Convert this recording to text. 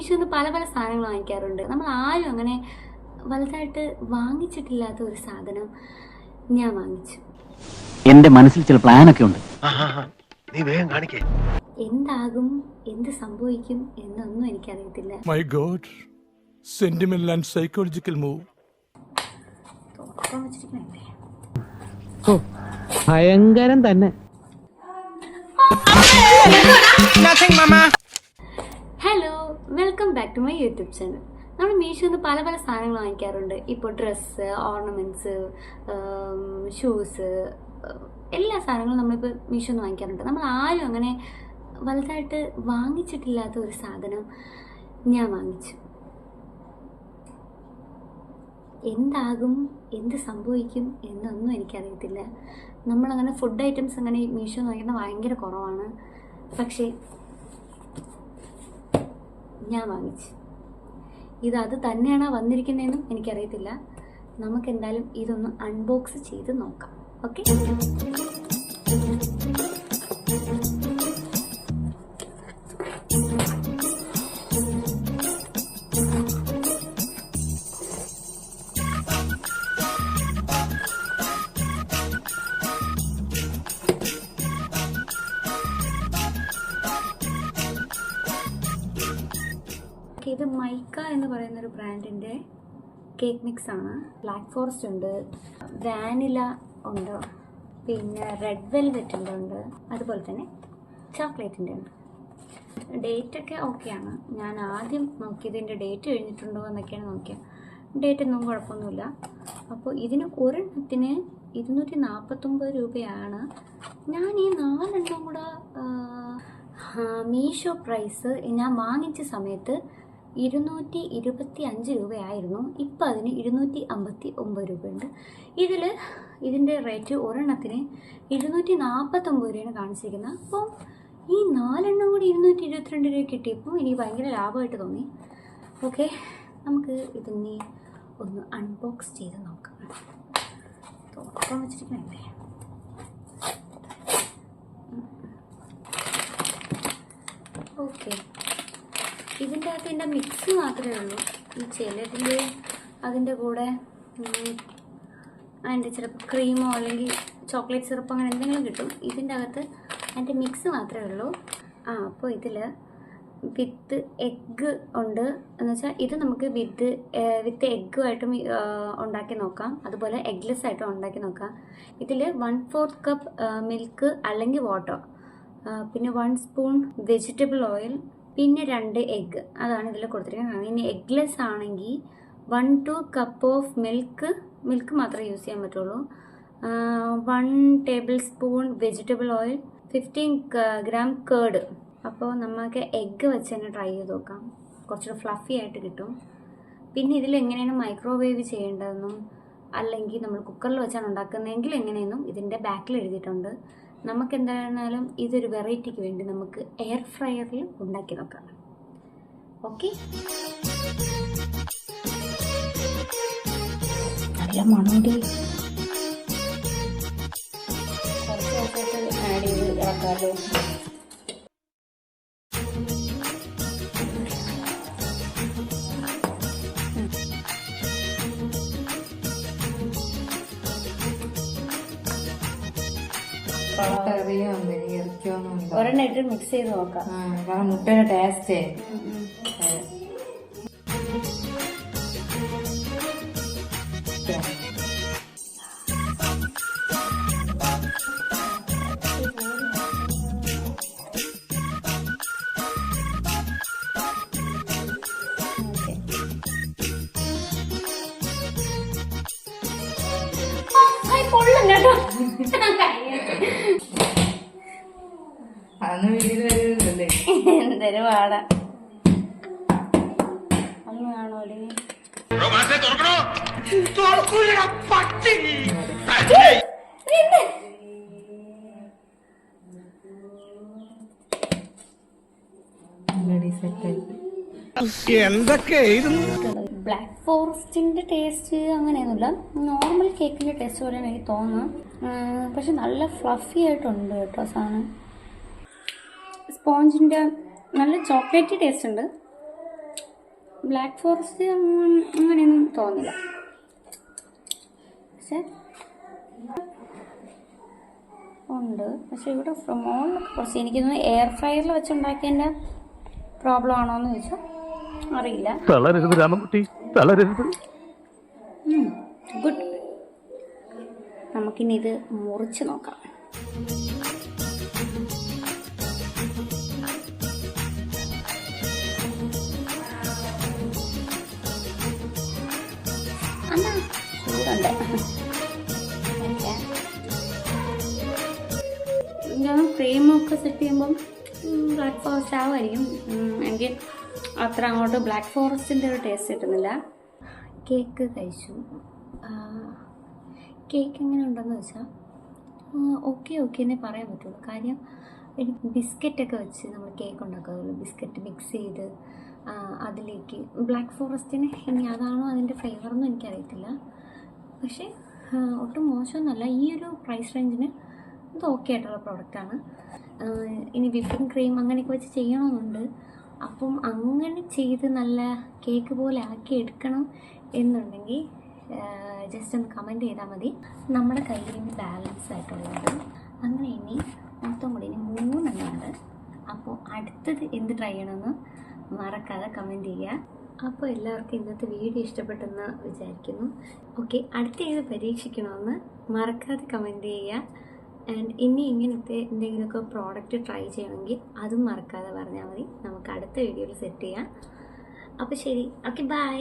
മീഷോന്ന് പല പല സാധനങ്ങൾ വാങ്ങിക്കാറുണ്ട്. നമ്മൾ ആരും അങ്ങനെ വലുതായിട്ട് വാങ്ങിച്ചിട്ടില്ലാത്ത ഒരു സാധനം ഞാൻ വാങ്ങിച്ചു. എന്റെ മനസ്സിൽ ചില പ്ലാനൊക്കെ ഉണ്ട്. നീ വേഗം കാണിക്കേ. എന്താകും എന്ത് സംഭവിക്കും എന്നൊന്നും എനിക്കറിയത്തില്ല. My God sentimental and psychological move ഭയങ്കരം തന്നെ. Hello welcome back to my YouTube channel നമ്മൾ മീഷോന്ന് പല പല സാധനങ്ങൾ വാങ്ങിക്കാറുണ്ട്. ഇപ്പോൾ ഡ്രസ്സ് ഓർണമെന്റ്സ് ഷൂസ് എല്ലാ സാധനങ്ങളും നമ്മളിപ്പോൾ മീഷോന്ന് വാങ്ങിക്കാറുണ്ട്. നമ്മൾ ആരും അങ്ങനെ വലുതായിട്ട് വാങ്ങിച്ചിട്ടില്ലാത്ത ഒരു സാധനം ഞാൻ വാങ്ങിച്ചു. എന്താകും? എന്ത് സംഭവിക്കും? എന്നൊന്നും എനിക്കറിയത്തില്ല. നമ്മളങ്ങനെ ഫുഡ് ഐറ്റംസ് അങ്ങനെ മീഷോ വാങ്ങിക്കുന്നത് ഭയങ്കര കുറവാണ്. പക്ഷേ ഞാൻ വാങ്ങിച്ചു. ഇത് അത് തന്നെയാണോ വന്നിരിക്കുന്നതെന്നും എനിക്കറിയത്തില്ല. നമുക്ക് എന്തായാലും ഇതൊന്ന് അൺബോക്സ് ചെയ്ത് നോക്കാം. ഓക്കെ ഇത് മൈക്ക എന്ന് പറയുന്ന ഒരു ബ്രാൻഡിന്റെ കേക്ക് മിക്സ് ആണ്. ബ്ലാക്ക് ഫോറസ്റ്റ് ഉണ്ട്. വാനില ഉണ്ട്. പിന്നെ റെഡ് വെൽവെറ്റിന്റെ ഉണ്ട്. അതുപോലെ തന്നെ ചോക്ലേറ്റിന്റെ ഉണ്ട്. ഡേറ്റ് ഒക്കെ ഓക്കെയാണ് ഞാൻ ആദ്യം നോക്കിയതിന്റെ ഡേറ്റ് കഴിഞ്ഞിട്ടുണ്ടോ എന്നൊക്കെയാണ് നോക്കിയത് ഡേറ്റ് ഒന്നും കുഴപ്പമൊന്നുമില്ല. അപ്പോൾ ഇതിന് ഒരെണ്ണത്തിന് ഇരുന്നൂറ്റി നാൽപ്പത്തൊമ്പത് രൂപയാണ്. ഞാൻ ഈ നാലെണ്ണം കൂടെ മീഷോ പ്രൈസ് ഞാൻ വാങ്ങിച്ച സമയത്ത് ഇരുന്നൂറ്റി ഇരുപത്തി അഞ്ച് രൂപയായിരുന്നു. ഇപ്പം അതിന് ഇരുന്നൂറ്റി അമ്പത്തി ഒമ്പത് രൂപയുണ്ട്. ഇതിൽ ഇതിന്റെ റേറ്റ് ഒരെണ്ണത്തിന് ഇരുന്നൂറ്റി നാൽപ്പത്തൊമ്പത് രൂപയാണ് കാണിച്ചിരിക്കുന്നത്. അപ്പോൾ ഈ നാലെണ്ണം കൂടി ഇരുന്നൂറ്റി ഇരുപത്തിരണ്ട് രൂപ കിട്ടിയപ്പോൾ എനിക്ക് ഭയങ്കര ലാഭമായിട്ട് തോന്നി. ഓക്കെ നമുക്ക് ഇതിനെ ഒന്ന് അൺബോക്സ് ചെയ്ത് നോക്കാം. തുറക്കാൻ വെച്ചിരിക്കണല്ലേ? ഓക്കെ. ഇതിന്റെ അകത്ത് എന്റെ മിക്സ് മാത്രമേ ഉള്ളൂ. ഈ ചിലതിൽ അതിന്റെ കൂടെ അതിന്റെ ചിലപ്പോൾ ക്രീമോ അല്ലെങ്കിൽ ചോക്ലേറ്റ് സിറപ്പോ അങ്ങനെ എന്തെങ്കിലും കിട്ടും. ഇതിന്റെ അകത്ത് അതിന്റെ മിക്സ് മാത്രമേ ഉള്ളൂ. ആ അപ്പോൾ ഇതിൽ വിത്ത് എഗ്ഗ് ഉണ്ട്. എന്ന് വെച്ചാൽ ഇത് നമുക്ക് വിത്ത് വിത്ത് എഗ്ഗുമായിട്ടും ഉണ്ടാക്കി നോക്കാം. അതുപോലെ എഗ്ലെസ് ആയിട്ടും ഉണ്ടാക്കി നോക്കാം. ഇതിൽ വൺ ഫോർത്ത് കപ്പ് മിൽക്ക് അല്ലെങ്കിൽ വാട്ടർ പിന്നെ വൺ സ്പൂൺ വെജിറ്റബിൾ ഓയിൽ പിന്നെ രണ്ട് എഗ്ഗ് അതാണ് ഇതിൽ കൊടുത്തിരിക്കുന്നത്. ഇനി എഗ്ലെസ് ആണെങ്കിൽ one two cup of milk milk മാത്രമേ യൂസ് ചെയ്യാൻ പറ്റുള്ളൂ. One tablespoon vegetable oil fifteen gram curd അപ്പോൾ നമുക്ക് എഗ്ഗ് വെച്ച് തന്നെ ട്രൈ ചെയ്ത് നോക്കാം. കുറച്ചുകൂടെ ഫ്ലഫി ആയിട്ട് കിട്ടും. പിന്നെ ഇതിൽ എങ്ങനെയാണ് മൈക്രോവേവ് ചെയ്യേണ്ടതെന്നും അല്ലെങ്കിൽ നമ്മൾ കുക്കറിൽ വെച്ചാണ് ഉണ്ടാക്കുന്നതെങ്കിൽ എങ്ങനെയെന്നും ഇതിന്റെ ബാക്കിൽ എഴുതിയിട്ടുണ്ട്. നമുക്ക് എന്തായിരുന്നാലും ഇതൊരു വെറൈറ്റിക്ക് വേണ്ടി നമുക്ക് എയർ ഫ്രയറിൽ ഉണ്ടാക്കി നോക്കാം. ഓക്കെ? കുറച്ച് ആഡ് ചെയ്ത് ഇളക്കാമല്ലോ. അറിയാം ഇറക്കിയൊന്നുമില്ല ഒരെണ്ണം ഇട്ട് മിക്സ് ചെയ്ത് നോക്കാം. കാരണം മുട്ടയുടെ ടേസ്റ്റ് ഓക്കെ അന്ന് വീട്ടിൽ വരുന്നില്ലേ എന്തൊരു പാട. അന്ന് കാണൂലേ ബ്ലാക്ക് ഫോറസ്റ്റിന്റെ ടേസ്റ്റ് അങ്ങനെയൊന്നുമില്ല. നോർമൽ കേക്കിന്റെ ടേസ്റ്റ് പോലെയാണ് എനിക്ക് തോന്നുന്നത്. പക്ഷെ നല്ല ഫ്ലഫി ആയിട്ടുണ്ട് കേട്ടോ സാധനം. സ്പോഞ്ചിന്റെ നല്ല ചോക്ലേറ്റി ടേസ്റ്റ് ഉണ്ട്. ബ്ലാക്ക് ഫോറസ്റ്റ് അങ്ങനെയൊന്നും തോന്നില്ല പക്ഷെ ഉണ്ട്. പക്ഷെ ഇവിടെ മോളിലൊക്കെ കുറച്ച് എനിക്ക് തോന്നുന്നു എയർ ഫ്രയറിൽ വെച്ചുണ്ടാക്കിയതിന്റെ പ്രോബ്ലം ആണോ എന്ന് ചോദിച്ചാൽ അറിയില്ല. തളരരുത്. ഗുഡ് നമുക്കിനി ഇത് മുറിച്ച് നോക്കാം. ചൂടുണ്ട് ഞാൻ ക്രീമൊക്കെ സെറ്റ് ചെയ്യുമ്പം ബ്ലാക്ക് ഫോറസ്റ്റ് ആവുമായിരിക്കും എങ്കിൽ അത്ര അങ്ങോട്ട് ബ്ലാക്ക് ഫോറസ്റ്റിന്റെ ഒരു ടേസ്റ്റ് കിട്ടുന്നില്ല. കേക്ക് കഴിച്ചു. കേക്ക് എങ്ങനെ ഉണ്ടെന്ന് വെച്ചാൽ ഓക്കെ ഓക്കെ എന്നേ പറയാൻ പറ്റുള്ളൂ. കാര്യം ബിസ്ക്കറ്റൊക്കെ വെച്ച് നമ്മൾ കേക്ക് ഉണ്ടാക്കാറുള്ളൂ ബിസ്ക്കറ്റ് മിക്സ് ചെയ്ത് അതിലേക്ക്. ബ്ലാക്ക് ഫോറസ്റ്റിന് ഇനി അതാണോ അതിന്റെ ഫ്ലേവറൊന്നും എനിക്കറിയത്തില്ല. പക്ഷേ ഒട്ടും മോശമൊന്നുമല്ല. ഈ ഒരു പ്രൈസ് റേഞ്ചിന് ഇത് ഓക്കെ ആയിട്ടുള്ള പ്രോഡക്റ്റാണ് ഇനി വിപ്പിംഗ് ക്രീം അങ്ങനെയൊക്കെ വെച്ച് ചെയ്യണമെന്നുണ്ട് അപ്പം അങ്ങനെ ചെയ്ത് നല്ല കേക്ക് പോലെ ആക്കി എടുക്കണം എന്നുണ്ടെങ്കിൽ ജസ്റ്റ് ഒന്ന് കമന്റ് ചെയ്താൽ മതി. നമ്മുടെ കയ്യിൽ ബാലൻസ് ആയിട്ടുള്ളത്. അങ്ങനെ ഇനി മൊത്തം കൂടി ഇനി മൂന്നെണ്ണമുണ്ട്. അപ്പോൾ അടുത്തത് എന്ത് ട്രൈ ചെയ്യണമെന്ന് മറക്കാതെ കമന്റ് ചെയ്യുക. അപ്പോൾ എല്ലാവർക്കും ഇന്നത്തെ വീഡിയോ ഇഷ്ടപ്പെട്ടെന്ന് വിചാരിക്കുന്നു. ഓക്കെ അടുത്ത ഏത് പരീക്ഷിക്കണമെന്ന് മറക്കാതെ കമന്റ് ചെയ്യുക. ആൻഡ് ഇനി ഇങ്ങനത്തെ എന്തെങ്കിലുമൊക്കെ പ്രോഡക്റ്റ് ട്രൈ ചെയ്യണമെങ്കിൽ അതും മറക്കാതെ പറഞ്ഞാൽ മതി. നമുക്ക് അടുത്ത വീഡിയോയിൽ സെറ്റ് ചെയ്യാം. അപ്പോൾ ശരി. Okay bye